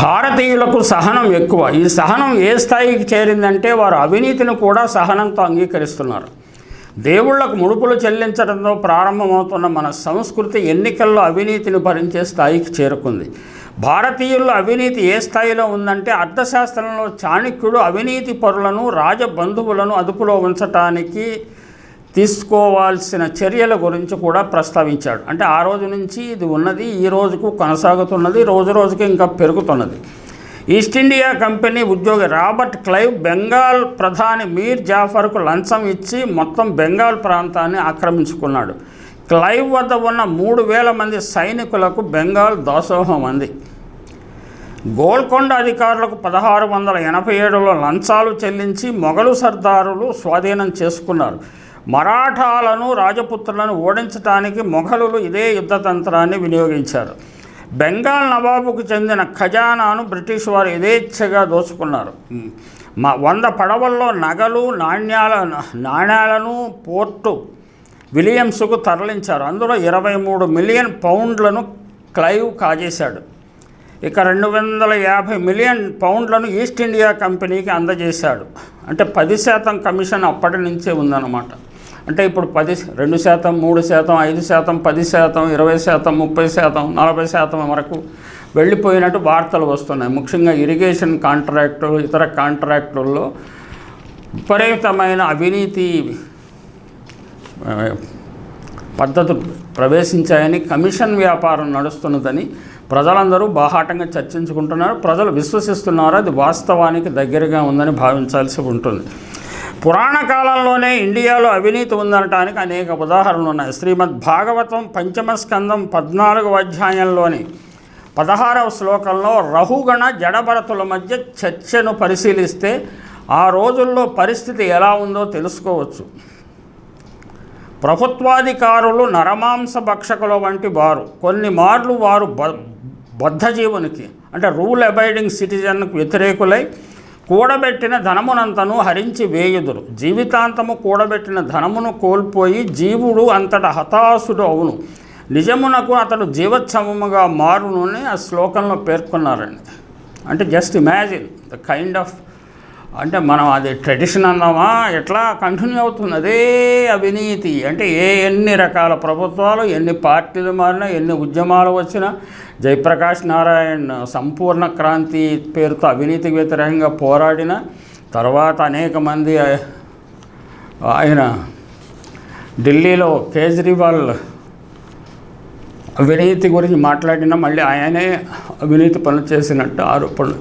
భారతీయులకు సహనం ఎక్కువ. ఈ సహనం ఏ స్థాయికి చేరిందంటే వారు అవినీతిని కూడా సహనంతో అంగీకరిస్తున్నారు. దేవుళ్ళకు ముడుపులు చెల్లించడంతో ప్రారంభమవుతున్న మన సంస్కృతి ఎన్నికల్లో అవినీతిని భరించే స్థాయికి చేరుకుంది. భారతీయుల్లో అవినీతి ఏ స్థాయిలో ఉందంటే అర్థశాస్త్రంలో చాణక్యుడు అవినీతి పరులను రాజబంధువులను అదుపులో ఉంచటానికి తీసుకోవాల్సిన చర్యల గురించి కూడా ప్రస్తావించాడు. అంటే ఆ రోజు నుంచి ఇది ఉన్నది ఈ రోజుకు కొనసాగుతున్నది రోజు రోజుకి ఇంకా పెరుగుతున్నది. ఈస్ట్ ఇండియా కంపెనీ ఉద్యోగి రాబర్ట్ క్లైవ్ బెంగాల్ ప్రధాని మీర్ జాఫర్కు లంచం ఇచ్చి మొత్తం బెంగాల్ ప్రాంతాన్ని ఆక్రమించుకున్నాడు. క్లైవ్ వద్ద ఉన్న మూడు వేల మంది సైనికులకు బెంగాల్ దాసోహం అంది. గోల్కొండ అధికారులకు పదహారు వందల ఎనభై ఏడులో లంచాలు చెల్లించి మొఘలు సర్దారులు స్వాధీనం చేసుకున్నారు. మరాఠాలను రాజపుత్రులను ఓడించడానికి మొఘలులు ఇదే యుద్ధతంత్రాన్ని వినియోగించారు. బెంగాల్ నవాబుకు చెందిన ఖజానాను బ్రిటిష్ వారు యథేచ్ఛగా దోచుకున్నారు. మా వంద పడవల్లో నగలు నాణ్యాల నాణ్యాలను పోర్టు విలియమ్స్కు తరలించారు. అందులో ఇరవై మూడు మిలియన్ పౌండ్లను క్లైవ్ కాజేశాడు. ఇక రెండు వందల యాభై మిలియన్ పౌండ్లను ఈస్ట్ ఇండియా కంపెనీకి అందజేశాడు. అంటే పది శాతం కమిషన్ అప్పటి నుంచే ఉందన్నమాట. అంటే ఇప్పుడు పది రెండు శాతం మూడు శాతం ఐదు శాతం పది శాతం ఇరవై శాతం ముప్పై శాతం నలభై శాతం వరకు వెళ్ళిపోయినట్టు వార్తలు వస్తున్నాయి. ముఖ్యంగా ఇరిగేషన్ కాంట్రాక్టులు ఇతర కాంట్రాక్టుల్లో విపరీతమైన అవినీతి పద్ధతులు ప్రవేశించాయని కమిషన్ వ్యాపారం నడుస్తున్నదని ప్రజలందరూ బాహాటంగా చర్చించుకుంటున్నారు. ప్రజలు విశ్వసిస్తున్నారు అది వాస్తవానికి దగ్గరగా ఉందని భావించాల్సి ఉంటుంది. పురాణ కాలంలోనే ఇండియాలో అవినీతి ఉందనటానికి అనేక ఉదాహరణలు ఉన్నాయి. శ్రీమద్ భాగవతం పంచమ స్కందం పద్నాలుగవ అధ్యాయంలోని పదహారవ శ్లోకంలో రహుగణ జడభరతుల మధ్య చర్చను పరిశీలిస్తే ఆ రోజుల్లో పరిస్థితి ఎలా ఉందో తెలుసుకోవచ్చు. ప్రభుత్వాధికారులు నరమాంస భక్షకుల వంటి వారు కొన్ని మార్లు వారు బ బద్ధజీవునికి అంటే రూల్ అబైడింగ్ సిటిజన్కు వ్యతిరేకులై కూడబెట్టిన ధనమునంతను హరించి వేయుదురు. జీవితాంతము కూడబెట్టిన ధనమును కోల్పోయి జీవుడు అంతట హతాశుడు అవును. నిజమునకు అతడు జీవచ్ఛమముగా మారును అని ఆ శ్లోకంలో పేర్కొన్నారండి. అంటే just imagine the kind of అంటే మనం అది ట్రెడిషన్ అన్నామా? ఎట్లా? కంటిన్యూ అవుతుంది. అదే అవినీతి. అంటే ఏ ఎన్ని రకాల ప్రభుత్వాలు ఎన్ని పార్టీలు మారినా ఎన్ని ఉద్యమాలు వచ్చినా జయప్రకాష్ నారాయణ్ సంపూర్ణ క్రాంతి పేరుతో అవినీతికి వ్యతిరేకంగా పోరాడిన తర్వాత అనేక మంది ఆయన ఢిల్లీలో కేజ్రీవాల్ అవినీతి గురించి మాట్లాడినా మళ్ళీ ఆయనే అవినీతి పనులు చేసినట్టు ఆరోపణలు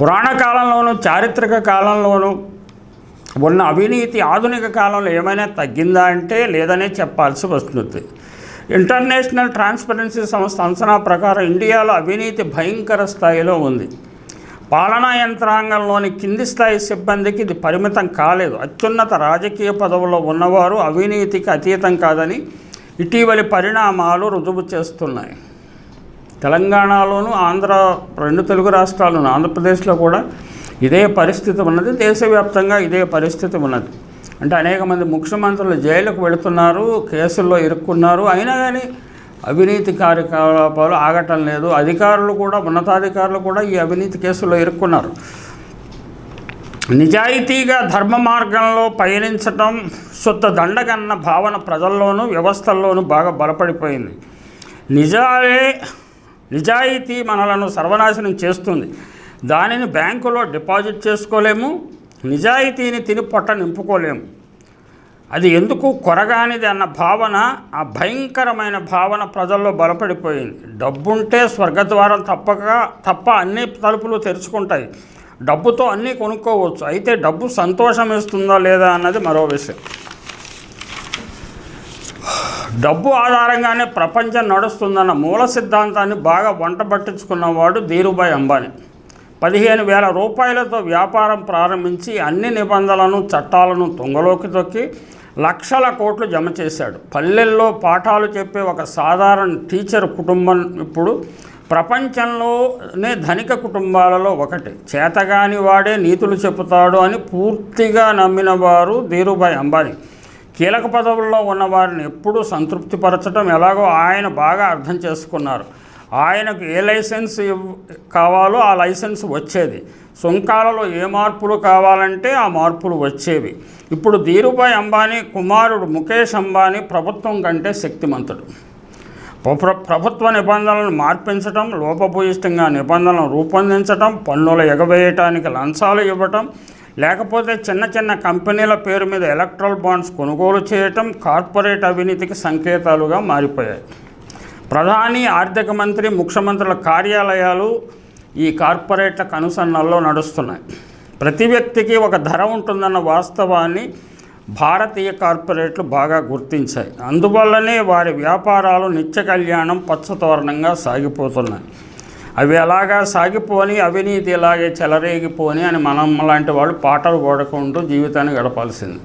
పురాణ కాలంలోనూ చారిత్రక కాలంలోనూ ఉన్న అవినీతి ఆధునిక కాలంలో ఏమైనా తగ్గిందా అంటే లేదనే చెప్పాల్సి వస్తుంది. ఇంటర్నేషనల్ ట్రాన్స్పరెన్సీ సంస్థ అంచనా ప్రకారం ఇండియాలో అవినీతి భయంకర స్థాయిలో ఉంది. పాలనా యంత్రాంగంలోని కింది స్థాయి సిబ్బందికి ఇది పరిమితం కాలేదు. అత్యున్నత రాజకీయ పదవుల్లో ఉన్నవారు అవినీతికి అతీతం కాదని ఇటీవలి పరిణామాలు రుజువు చేస్తున్నాయి. తెలంగాణలోను ఆంధ్ర రెండు తెలుగు రాష్ట్రాలను ఆంధ్రప్రదేశ్లో కూడా ఇదే పరిస్థితి ఉన్నది. దేశవ్యాప్తంగా ఇదే పరిస్థితి ఉన్నది. అంటే అనేక మంది ముఖ్యమంత్రులు జైలుకు వెళుతున్నారు కేసుల్లో ఇరుక్కున్నారు. అయినా కానీ అవినీతి కార్యకలాపాలు ఆగటం లేదు. అధికారులు కూడా ఉన్నతాధికారులు కూడా ఈ అవినీతి కేసుల్లో ఇరుక్కున్నారు. నిజాయితీగా ధర్మ మార్గంలో పయనించటం శుద్ధ దండగన్న భావన ప్రజల్లోనూ వ్యవస్థల్లోనూ బాగా బలపడిపోయింది. నిజాలే నిజాయితీ మనలను సర్వనాశనం చేస్తుంది. దానిని బ్యాంకులో డిపాజిట్ చేసుకోలేము నిజాయితీని తిని పొట్ట నింపుకోలేము. అది ఎందుకు కొరగానిది అన్న భావన ఆ భయంకరమైన భావన ప్రజల్లో బలపడిపోయింది. డబ్బుంటే స్వర్గద్వారం తప్పక తప్ప అన్ని తలుపులు తెరుచుకుంటాయి. డబ్బుతో అన్నీ కొనుక్కోవచ్చు. అయితే డబ్బు సంతోషం ఇస్తుందా లేదా అన్నది మరో విషయం. డబ్బు ఆధారంగానే ప్రపంచం నడుస్తుందన్న మూల సిద్ధాంతాన్ని బాగా వంట పట్టించుకున్నవాడు ధీరుభాయ్ అంబానీ. పదిహేను వేల రూపాయలతో వ్యాపారం ప్రారంభించి అన్ని నిబంధనలను చట్టాలను తుంగలోకి తొక్కి లక్షల కోట్లు జమ చేశాడు. పల్లెల్లో పాఠాలు చెప్పే ఒక సాధారణ టీచర్ కుటుంబం ఇప్పుడు ప్రపంచంలోనే ధనిక కుటుంబాలలో ఒకటి. చేతగాని వాడే నీతులు చెబుతాడు అని పూర్తిగా నమ్మిన వారు ధీరుభాయ్ అంబానీ. కీలక పదవుల్లో ఉన్న వారిని ఎప్పుడూ సంతృప్తిపరచడం ఎలాగో ఆయన బాగా అర్థం చేసుకున్నారు. ఆయనకు ఏ లైసెన్స్ కావాలో ఆ లైసెన్స్ వచ్చేది. సుంకాలలో ఏ మార్పులు కావాలంటే ఆ మార్పులు వచ్చేవి. ఇప్పుడు ధీరుభాయ్ అంబానీ కుమారుడు ముఖేష్ అంబానీ ప్రభుత్వం కంటే శక్తిమంతుడు. ప్రభుత్వ నిబంధనలను మార్పించటం లోపభూయిష్టంగా నిబంధనలను రూపొందించటం పన్నులు ఎగవేయటానికి లంచాలు ఇవ్వటం లేకపోతే చిన్న చిన్న కంపెనీల పేరు మీద ఎలక్ట్రల్ బాండ్స్ కొనుగోలు చేయటం కార్పొరేట్ అవినీతికి సంకేతాలుగా మారిపోయాయి. ప్రధాని ఆర్థిక మంత్రి ముఖ్యమంత్రుల కార్యాలయాలు ఈ కార్పొరేట్ల కనుసన్నల్లో నడుస్తున్నాయి. ప్రతి వ్యక్తికి ఒక ధర ఉంటుందన్న వాస్తవాన్ని భారతీయ కార్పొరేట్లు బాగా గుర్తించాయి. అందువల్లనే వారి వ్యాపారాలు నిత్య కళ్యాణం పచ్చతోరణంగా సాగిపోతున్నాయి. అవి అలాగా సాగిపోని అవినీతి ఇలాగే చెలరేగిపోని అని మనం లాంటి వాళ్ళు పాటలు పాడుకుంటూ జీవితాన్ని గడపాల్సింది.